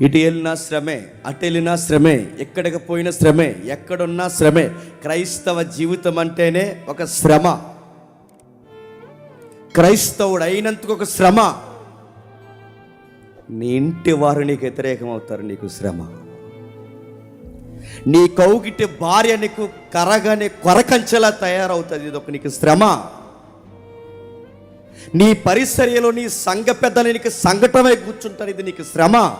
ఇటు వెళ్ళినా శ్రమే అటు వెళ్ళినా శ్రమే ఎక్కడికి పోయిన శ్రమే ఎక్కడున్నా శ్రమే. క్రైస్తవ జీవితం అంటేనే ఒక శ్రమ. క్రైస్తవుడు అయినందుకు ఒక శ్రమ. నీ ఇంటి వారు నీకు వ్యతిరేకం అవుతారు నీకు శ్రమ. నీ కౌగిటి భార్య నీకు కరగని కొరకంచెలా తయారవుతుంది ఇది ఒక నీకు శ్రమ. నీ పరిసర్యలో నీ సంఘ పెద్దలు నీకు సంఘటమై కూర్చుంటారు ఇది నీకు శ్రమ.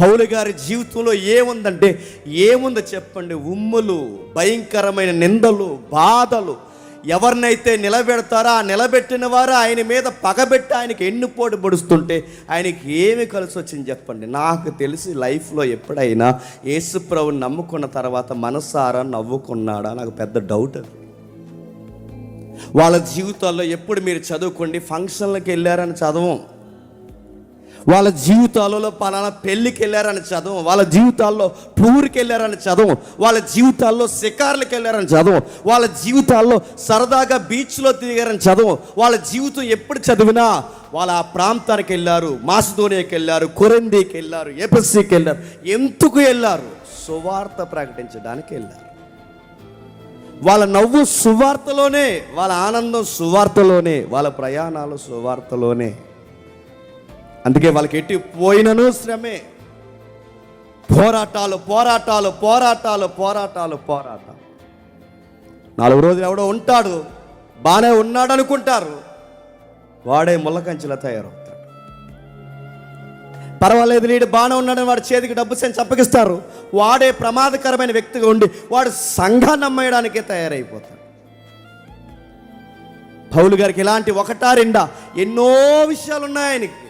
పౌలు గారి జీవితంలో ఏముందంటే ఏముందో చెప్పండి. ఉమ్ములు భయంకరమైన నిందలు బాధలు ఎవరినైతే నిలబెడతారో ఆ నిలబెట్టిన వారు ఆయన మీద పగబెట్టి ఆయనకి ఎన్నుపోటు పొడుస్తుంటే ఆయనకి ఏమి కలిసి వచ్చింది చెప్పండి. నాకు తెలిసి లైఫ్లో ఎప్పుడైనా యేసుప్రభుని నమ్ముకున్న తర్వాత మనసారా నవ్వుకున్నాడా? నాకు పెద్ద డౌట్ అది. వాళ్ళ జీవితాల్లో ఎప్పుడు మీరు చదువుకోండి ఫంక్షన్లకు వెళ్ళారని చదవం. వాళ్ళ జీవితాలలో పలానా పెళ్ళికి వెళ్ళారని చదవం వాళ్ళ జీవితాల్లో టూర్కి వెళ్ళారని చదవం వాళ్ళ జీవితాల్లో శికార్లకు వెళ్ళారని చదవం వాళ్ళ జీవితాల్లో సరదాగా బీచ్లో తిరిగారని చదవం వాళ్ళ జీవితం ఎప్పుడు చదివినా వాళ్ళ ఆ ప్రాంతానికి వెళ్ళారు మాసిదోనియాకి వెళ్ళారు కొరందీకి వెళ్ళారు ఏపస్సీకి వెళ్ళారు ఎందుకు వెళ్ళారు? సువార్త ప్రకటించడానికి వెళ్ళారు. వాళ్ళ నవ్వు సువార్తలోనే వాళ్ళ ఆనందం సువార్తలోనే వాళ్ళ ప్రయాణాలు సువార్తలోనే. అందుకే వాళ్ళకి ఎట్టి పోయినను శ్రమే. పోరాటాలు పోరాటాలు పోరాటాలు పోరాటాలు పోరాటాలు. నాలుగు రోజులు ఎవడో ఉంటాడు బాగానే ఉన్నాడు అనుకుంటారు వాడే ముళ్ళకంచెలా తయారవుతాడు. పర్వాలేదు నీడు బాగానే ఉన్నాడని వాడి చేతికి డబ్బు సెంచి అప్పగిస్తారు వాడే ప్రమాదకరమైన వ్యక్తిగా ఉండి వాడు సంఘాన్ని అమ్మేయడానికే తయారైపోతాడు. పౌలు గారికి ఇలాంటి ఒకటా రెండా ఎన్నో విషయాలు ఉన్నాయి ఆయనకి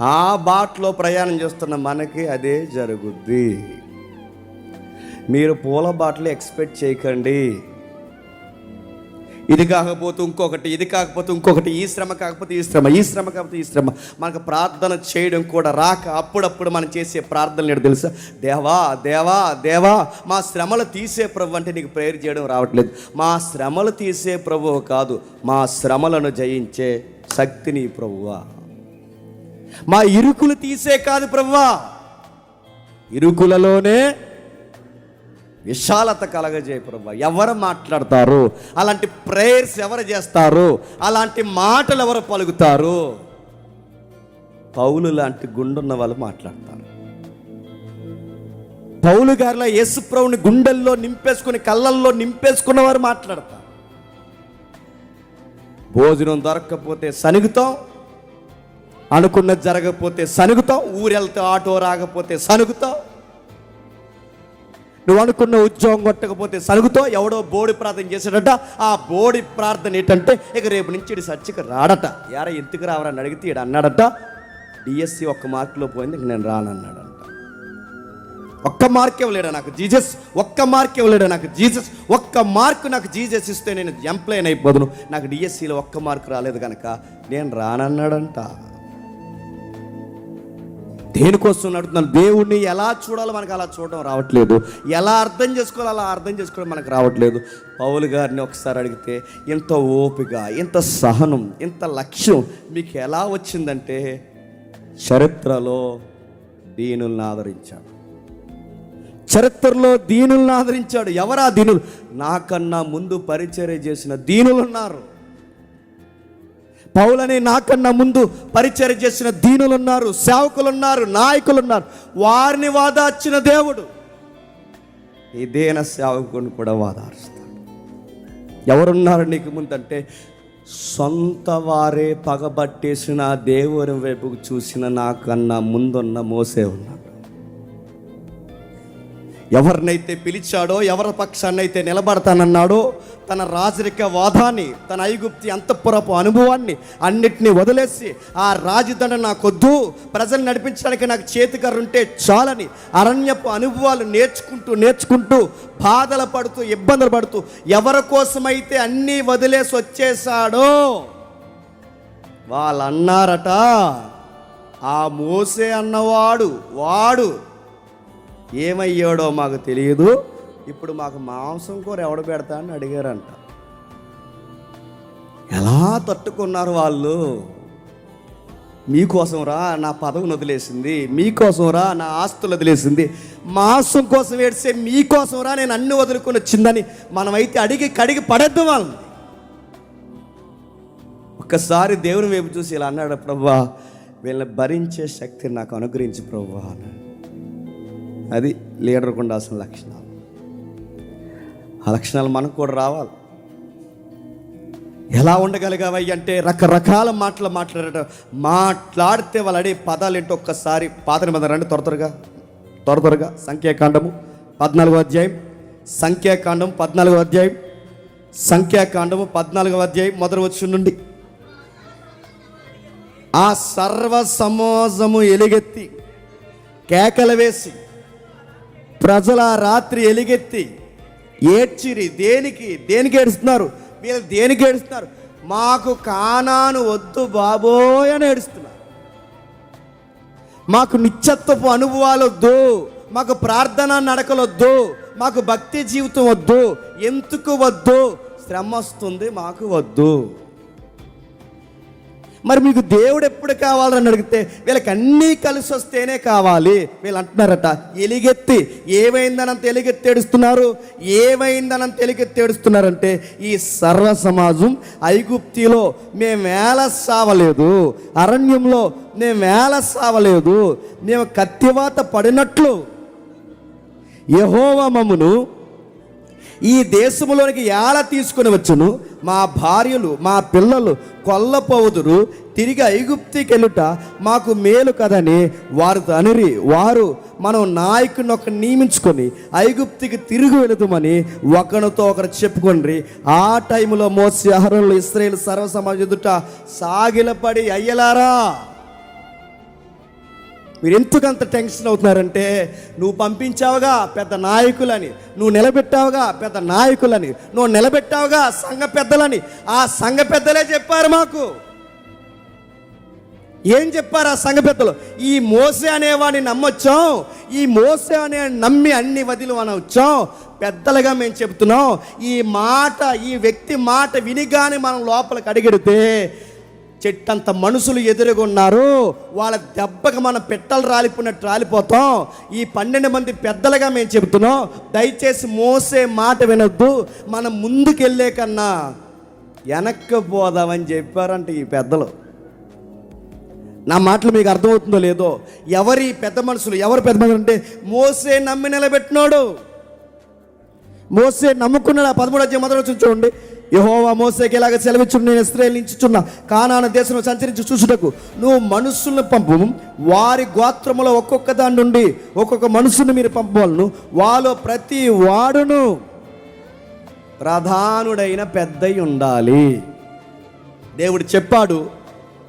ఆ బాట్లో ప్రయాణం చేస్తున్న మనకి అదే జరుగుద్ది. మీరు పూల బాటలు ఎక్స్పెక్ట్ చేయకండి. ఇది కాకపోతే ఇంకొకటి ఇది కాకపోతే ఇంకొకటి ఈ శ్రమ కాకపోతే ఈ శ్రమ ఈ శ్రమ కాకపోతే ఈ శ్రమ. మనకు ప్రార్థన చేయడం కూడా రాక అప్పుడప్పుడు మనం చేసే ప్రార్థనలు ఏంటో తెలుసా? దేవా దేవా దేవా మా శ్రమలు తీసే ప్రభు అంటే నీకు ప్రేయర్ చేయడం రావట్లేదు. మా శ్రమలు తీసే ప్రభువు కాదు మా శ్రమలను జయించే శక్తిని ప్రభువా. మా ఇరుకులు తీసే కాదు ప్రవ్వా. ఇరుకులలోనే విశాలత కలగజేయ ప్రభు ఎవరు మాట్లాడతారు? అలాంటి ప్రేయర్స్ ఎవరు చేస్తారు? అలాంటి మాటలు ఎవరు పలుకుతారు? పౌలు లాంటి గుండున్న వాళ్ళు మాట్లాడతారు. పౌలు గారిలో యేసుప్రభుని గుండెల్లో నింపేసుకుని కళ్ళల్లో నింపేసుకున్న వారు మాట్లాడతారు. భోజనం దొరక్కపోతే సనుగుతాం అనుకున్నది జరగకపోతే సనుగుతావు ఊరెళ్తే ఆటో రాకపోతే సనుగుతావు. నువ్వు అనుకున్న ఉద్యోగం కొట్టకపోతే సనుగుతావు ఎవడో బోడి ప్రార్థన చేశాడట ఆ బోడి ప్రార్థన ఏంటంటే ఇక రేపు నుంచి ఇటు చర్చికి రాడట. యారా ఎందుకు రావరని అడిగితే ఇడు అన్నాడట డిఎస్సి ఒక్క మార్కులో పోయింది ఇంక నేను రానన్నాడంట. ఒక్క మార్క్ ఇవ్వలేడా నాకు జీజస్ ఒక్క మార్క్ ఇవ్వలేడా నాకు జీజస్ ఒక్క మార్క్ నాకు జీజస్ ఇస్తే నేను ఎంప్లాయిన్ అయిపోదును. నాకు డిఎస్సిలో ఒక్క మార్క్ రాలేదు కనుక నేను రానన్నాడంట. దేనికోసం నడుతున్నాను దేవుణ్ణి ఎలా చూడాలో మనకు అలా చూడడం రావట్లేదు. ఎలా అర్థం చేసుకోవాలో అలా అర్థం చేసుకోవడం మనకు రావట్లేదు. పౌలు గారిని ఒకసారి అడిగితే ఇంత ఓపిక ఇంత సహనం ఇంత లక్ష్యం మీకు ఎలా వచ్చిందంటే చరిత్రలో దీనుల్ని ఆదరించాడు. చరిత్రలో దీనుల్ని ఆదరించాడు. ఎవరా దీనులు? నాకన్నా ముందు పరిచర్య చేసిన దీనులు ఉన్నారు. పౌలనే నాకన్నా ముందు పరిచయం చేసిన దీనులున్నారు సేవకులున్నారు నాయకులున్నారు. వారిని వాదార్చిన దేవుడు ఇదేన సేవకుని కూడా వాదారుస్తాడు ఎవరున్నారు నీకు ముందంటే సొంత వారే పగబట్టేసిన దేవుని వైపుకు చూసిన నాకన్నా ముందున్న మోసే ఉన్నాడు. ఎవరినైతే పిలిచాడో ఎవరి పక్షాన్నైతే నిలబడతానన్నాడో తన రాజరిక వాదాన్ని తన ఐగుప్తి అంతఃపురపు అనుభవాన్ని అన్నిటినీ వదిలేసి ఆ రాజదండ నాకొద్దు. ప్రజలు నడిపించడానికి నాకు చేతికర్ర ఉంటే చాలని అరణ్యపు అనుభవాలు నేర్చుకుంటూ నేర్చుకుంటూ బాధలు పడుతూ ఇబ్బందులు పడుతూ ఎవరి కోసమైతే అన్నీ వదిలేసి వచ్చేసాడో వాళ్ళు అన్నారట ఆ మోసే అన్నవాడు వాడు ఏమయ్యాడో మాకు తెలియదు. ఇప్పుడు మాకు మాంసం కూర ఎవడ పెడతా అని అడిగారంట. ఎలా తట్టుకున్నారు వాళ్ళు? మీకోసం రా నా పదవిని వదిలేసింది మీకోసం రా నా ఆస్తులు వదిలేసింది మాంసం కోసం ఏడ్చే మీకోసం రా నేను అన్ని వదులుకొని వచ్చిందని మనమైతే అడిగి కడిగి పడద్దు వాళ్ళని. ఒక్కసారి దేవుని వైపు చూసి ఇలా అన్నాడు ప్రభా వీళ్ళని భరించే శక్తిని నాకు అనుగ్రహించి ప్రభా అది లీడర్కు ఉండాల్సిన లక్షణాలు. ఆ లక్షణాలు మనకు కూడా రావాలి. ఎలా ఉండగలిగావయ్య అంటే రకరకాల మాటలు మాట్లాడట మాట్లాడితే వాళ్ళు అడే పదాలు ఏంటో ఒక్కసారి పాత మీద రండి త్వర త్వరగా త్వర త్వరగా. సంఖ్యాకాండము పద్నాలుగో అధ్యాయం సంఖ్యాకాండం పద్నాలుగో అధ్యాయం సంఖ్యాకాండము పద్నాలుగో అధ్యాయం మొదటి వచ్చి నుండి. ఆ సర్వ సమాజము ఎలుగెత్తి కేకలు వేసి ప్రజల రాత్రి ఎలుగెత్తి ఏడ్చిరి దేనికి? దేనికి ఏడుస్తున్నారు? వీళ్ళు దేనికి ఏడుస్తున్నారు? మాకు కానాను వద్దు బాబోయ్ అని ఏడుస్తున్నారు. మాకు నిత్యత్వపు అనుభవాలు వద్దు మాకు ప్రార్థన నడకలొద్దు మాకు భక్తి జీవితం వద్దు ఎందుకు వద్దు? శ్రమ వస్తుంది మాకు వద్దు. మరి మీకు దేవుడు ఎప్పుడు కావాలని అడిగితే వీళ్ళకి అన్నీ కలిసి వస్తేనే కావాలి. వీళ్ళు అంటున్నారట ఎలిగెత్తి ఏమైందనంత ఎలిగెత్తి ఏడుస్తున్నారు? ఏమైందనంత ఎలిగెత్తి ఏడుస్తున్నారంటే ఈ సర్వ సమాజం ఐగుప్తిలో మేము వేల సావలేదు. అరణ్యంలో మేము వేల సావలేదు. మేము కత్తివాత పడినట్లు. యహోవ మమ్మును ఈ దేశంలోనికి ఎలా తీసుకుని వచ్చును? మా భార్యలు మా పిల్లలు కొల్లపోవుదురు. తిరిగి ఐగుప్తికి వెళ్ళుట మాకు మేలు కదని వారు తనిరి వారు మనం నాయకుని ఒక నియమించుకొని ఐగుప్తికి తిరిగి వెళుదామని ఒకరితో ఒకరు చెప్పుకొండ్రి ఆ టైంలో మోసి అహరంలో ఇస్రాయేల్ సర్వసమాజ ఎదుట సాగిలపడి అయ్యలారా? మీరు ఎందుకంత అంత టెన్షన్ అవుతున్నారంటే నువ్వు పంపించావుగా పెద్ద నాయకులని నువ్వు నిలబెట్టావుగా పెద్ద నాయకులని నువ్వు నిలబెట్టావుగా సంఘ పెద్దలని. ఆ సంఘ పెద్దలే చెప్పారు మాకు. ఏం చెప్పారు ఆ సంఘ పెద్దలు? ఈ మోసే అనేవాడిని నమ్మొచ్చాం ఈ మోసే అనే నమ్మి అన్ని వదిలి మనం వచ్చాం పెద్దలుగా మేము చెప్తున్నాం ఈ మాట ఈ వ్యక్తి మాట వినిగానే మనం లోపలికి అడిగెడితే చెట్టంత మనుషులు ఎదురుగున్నారు వాళ్ళ దెబ్బకి మనం పెట్టలు రాలిపోయినట్టు రాలిపోతాం. ఈ పన్నెండు మంది పెద్దలుగా మేము చెబుతున్నాం. దయచేసి మోసే మాట వినొద్దు. మనం ముందుకెళ్ళే కన్నా వెనక్కి పోదామని చెప్పారంట ఈ పెద్దలు. నా మాటలు మీకు అర్థమవుతుందో లేదో? ఎవరి పెద్ద మనుషులు? ఎవరు పెద్ద మనుషులు అంటే మోసే నమ్మి నిలబెట్టినాడు. మోసే నమ్ముకున్నాడు ఆ పదమూడు అధ్యాయం మొదలు చూడండి. యహోవా మోసేకి ఇలాగ సెలవిచ్చు నేను ఇస్రాయేల్ కానాన దేశంలో సంచరించి చూసుటకు నువ్వు మనుషులను పంపు. వారి గోత్రములో ఒక్కొక్క దాని నుండి ఒక్కొక్క మనుషుని మీరు పంపవలను. వాళ్ళు ప్రతి వాడును. ప్రధానుడైన పెద్దై ఉండాలి. దేవుడు చెప్పాడు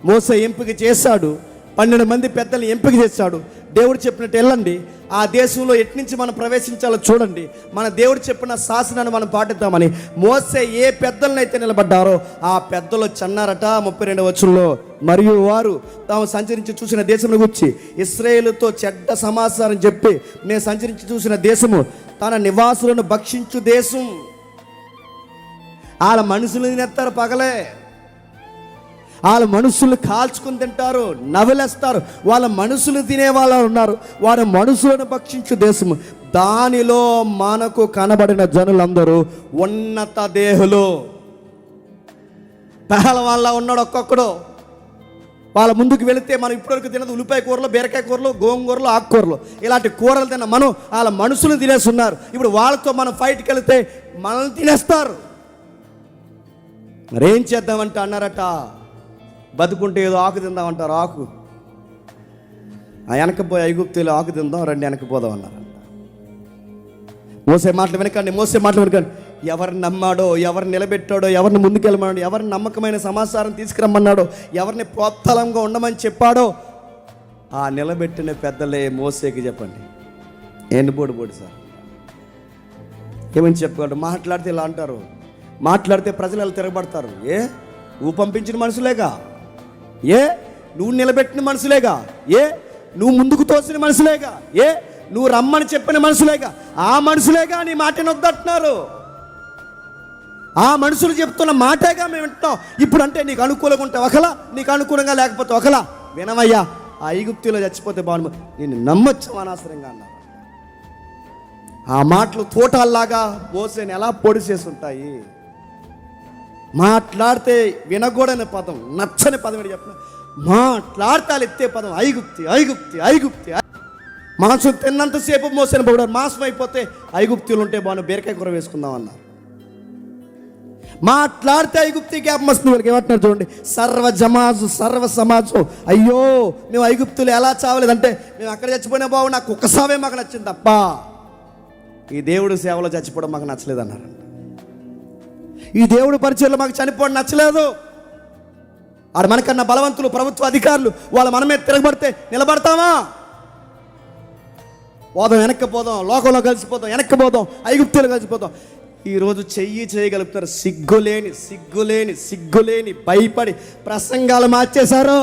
మోస ఎంపిక చేశాడు పన్నెండు మంది పెద్దలు ఎంపిక చేశాడు. దేవుడు చెప్పినట్టు వెళ్ళండి. ఆ దేశంలో ఎట్నుంచి మనం ప్రవేశించాలో చూడండి. మన దేవుడు చెప్పిన శాసనాన్ని మనం పాటిద్దామని. మోసే ఏ పెద్దలనైతే నిలబడ్డారో ఆ పెద్దలు చన్నారట ముప్పై రెండు వచ్చుల్లో మరియు వారు తాము సంచరించి చూసిన దేశంలో గురించి ఇస్రాయేలుతో చెడ్డ సమాచారం చెప్పి నేను సంచరించి చూసిన దేశము తన నివాసులను భక్షించు దేశం. వాళ్ళ మనుషులు తినేస్తారు పగలే. వాళ్ళ మనుషులు కాల్చుకుని తింటారు నవలేస్తారు వాళ్ళ మనుషులు తినే వాళ్ళు ఉన్నారు. వారి మనుషులను భక్షించు దేశము. దానిలో మనకు కనబడిన జనులందరూ ఉన్నత దేహులు. వాళ్ళ ఉన్నాడు ఒక్కొక్కడు. వాళ్ళ ముందుకు వెళితే మనం ఇప్పటివరకు తినదు ఉల్లిపాయ కూరలు బీరకాయ కూరలు గోంగూరలు ఆకుకూరలు. ఇలాంటి కూరలు తిన్న మనం వాళ్ళ మనుషులు తినేస్తున్నారు. ఇప్పుడు వాళ్ళతో మనం ఫైట్కి వెళితే మనల్ని తినేస్తారు. మరేం చేద్దామంటే అన్నారట బతుకుంటే ఏదో ఆకు తిందామంటారు ఆకు. ఆ వెనకపోయి ఐగుప్తులు ఆకు తిందాం రండి వెనకపోదాం అన్నారు మోసే మాటలు వెనకండి మోసే మాటలు వెనకండి. ఎవరిని నమ్మాడో ఎవరిని నిలబెట్టాడో ఎవరిని ముందుకెళ్ళమన్నాడో ఎవరిని నమ్మకమైన సమాచారం తీసుకురమ్మన్నాడో ఎవరిని ప్రోత్సాహంగా ఉండమని చెప్పాడో ఆ నిలబెట్టిన పెద్దలే మోసేకి చెప్పండి. ఎన్ని బోడి సార్? ఏమని చెప్పగలరు మాట్లాడితే ఇలా అంటారు. మాట్లాడితే ప్రజలు ఇలా తిరగబడతారు? ఏ? ఊ పంపించిన మనుషులేగా? ఏ? నువ్వు నిలబెట్టిన మనుషులేగా? ఏ? నువ్వు ముందుకు తోసిన మనుషులేగా? ఏ? నువ్వు రమ్మని చెప్పిన మనుషులేగా? ఆ మనసులేగా నీ మాట వద్దంటున్నారు ఆ మనుషులు చెప్తున్న మాటేగా మేము వింటున్నాం. ఇప్పుడు అంటే నీకు అనుకూలంగా ఉంటే ఒకలా? నీకు అనుకూలంగా లేకపోతే ఒకలా? వినవయ్యా ఆ ఈగుప్తిలో చచ్చిపోతే బాగుండు. నేను నమ్మొచ్చు అనవసరంగా అన్నారు ఆ మాటలు తోటల్లాగా మోసేని ఎలా పొడి చేసి ఉంటాయి? మాట్లాడితే వినకూడని పదం నచ్చని పదం ఏంటి చెప్పిన మాట్లాడితే ఎత్తే పదం ఐగుప్తి ఐగుప్తి ఐగుప్తి. మాంసం తిన్నంతసేపు మోసిన పొగడారు మాంసం అయిపోతే ఐగుప్తులు ఉంటే బాను బీరకాయ కూర వేసుకుందాం అన్నారు. మాట్లాడితే ఐగుప్తి జ్ఞాపం వస్తుంది వీళ్ళకి ఏమంటున్నారు చూడండి. సర్వ జమాజు సర్వ సమాజం. అయ్యో మేము ఐగుప్తులు ఎలా చావలేదంటే మేము అక్కడ చచ్చిపోయినా బాగు నాకు ఒక్కసావే మాకు నచ్చింది తప్ప. ఈ దేవుడు సేవలో చచ్చిపోవడం మాకు నచ్చలేదు అన్నారు ఈ దేవుడు పరిచయంలో మాకు చనిపోవడం నచ్చలేదు. ఆడు మనకన్నా బలవంతులు ప్రభుత్వ అధికారులు వాళ్ళ మనమే తిరగబడితే నిలబడతామా? పోదాం వెనక్కి పోదాం లోకంలో కలిసిపోదాం వెనక్కి పోదాం ఐగుప్తులు కలిసిపోదాం. ఈరోజు చెయ్యి చేయగలుగుతారు. సిగ్గులేని సిగ్గులేని సిగ్గులేని భయపడి ప్రసంగాలు మార్చేశారు.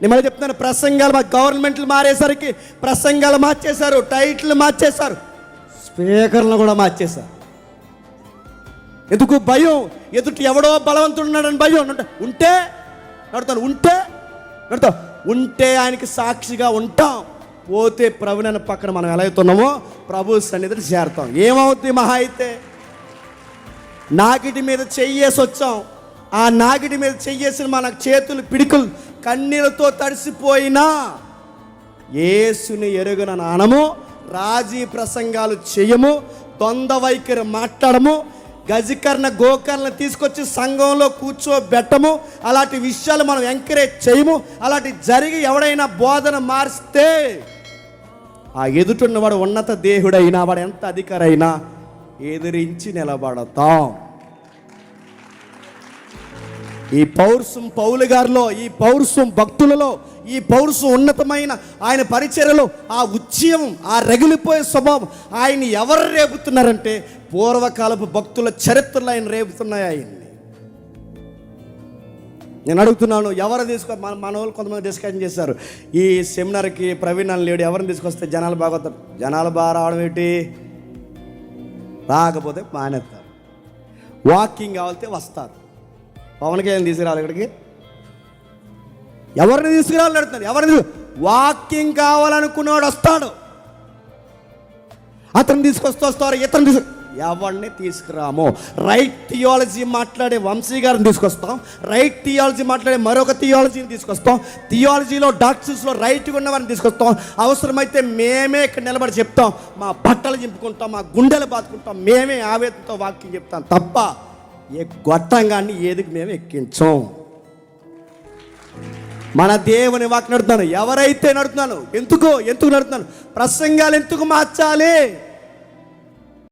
నేను మళ్ళీ చెప్తున్నాను ప్రసంగాలు మా గవర్నమెంట్లు మారేసరికి ప్రసంగాలు మార్చేశారు టైటిల్ మార్చేశారు స్పీకర్లు కూడా మార్చేశారు. ఎందుకు భయం? ఎదుటి ఎవడో బలవంతుడున్నాడని భయం. ఉంటే నడుతాను ఉంటే నడుతా. ఉంటే ఆయనకి సాక్షిగా ఉంటాం. పోతే ప్రభునన్న పక్కన మనం ఎలా అవుతున్నామో ప్రభు సన్నిధిని చేరుతాం. ఏమవుద్ది మహా అయితే? నాగిటి మీద చెయ్యేసి వచ్చాం. ఆ నాగిటి మీద చెయ్యేసిన మన చేతులు పిడికులు కన్నీళ్ళతో తడిసిపోయినా ఏసుని ఎరుగున నానము రాజీ ప్రసంగాలు చేయము దొంద వైఖరి మాట్లాడము గజకర్ణ గోకర్ణ తీసుకొచ్చి సంఘంలో కూర్చోబెట్టము. అలాంటి విషయాలు మనం ఎంకరేజ్ చేయము. అలాంటి జరిగి ఎవడైనా బోధన మారిస్తే ఆ ఎదుటిన్నవాడు ఉన్నత దేహుడైనా వాడు ఎంత అధికారైనా ఎదిరించి నిలబడతాం. ఈ పౌరుషం పౌలు గారిలో ఈ పౌరుషం భక్తులలో ఈ పౌరుషం ఉన్నతమైన ఆయన పరిచర్యలో ఆ ఉచ్చయం ఆ రగిలిపోయే స్వభావం ఆయన ఎవరు రేపుతున్నారంటే పూర్వకాలపు భక్తుల చరిత్రలు ఆయన రేపుతున్నాయి ఆయన్ని. నేను అడుగుతున్నాను ఎవరు తీసుకో మన మన వాళ్ళు కొంతమంది డిస్కషన్ చేశారు. ఈ సెమినార్కి ప్రవీణ్ అని లేడు ఎవరిని తీసుకొస్తే జనాలు బాగా జనాలు బాగా రావడం ఏంటి? రాకపోతే మానేస్తారు. వాకింగ్ కావాలితే వస్తారు. పవన్ కళ్యాణ్ తీసుకురావాలి ఇక్కడికి. ఎవరిని తీసుకురావాలని అడుగుతాడు ఎవరిని వాక్యం వాకింగ్ కావాలనుకున్నాడు వస్తాడు. అతను తీసుకొస్తూ వస్తారు ఇతను తీసుకు ఎవరిని తీసుకురాము? రైట్ థియాలజీ మాట్లాడే వంశీ గారిని తీసుకొస్తాం. రైట్ థియాలజీ మాట్లాడే మరొక థియాలజీని తీసుకొస్తాం. థియాలజీలో డాక్టర్స్లో రైట్గా ఉన్నవారిని తీసుకొస్తాం. అవసరమైతే మేమే ఇక్కడ నిలబడి చెప్తాం. మా బట్టలు చింపుకుంటాం మా గుండెలు బాదుకుంటాం. మేమే ఆవేదనతో వాక్యం చెప్తాం తప్ప ఏ గొట్టంగాన్ని ఏదికి మేము ఎక్కించం. మన దేవుని వాక్ నడుతున్నాను ఎవరైతే నడుతున్నాను ఎందుకు ఎందుకు నడుతున్నాను ప్రసంగాలు ఎందుకు మార్చాలి?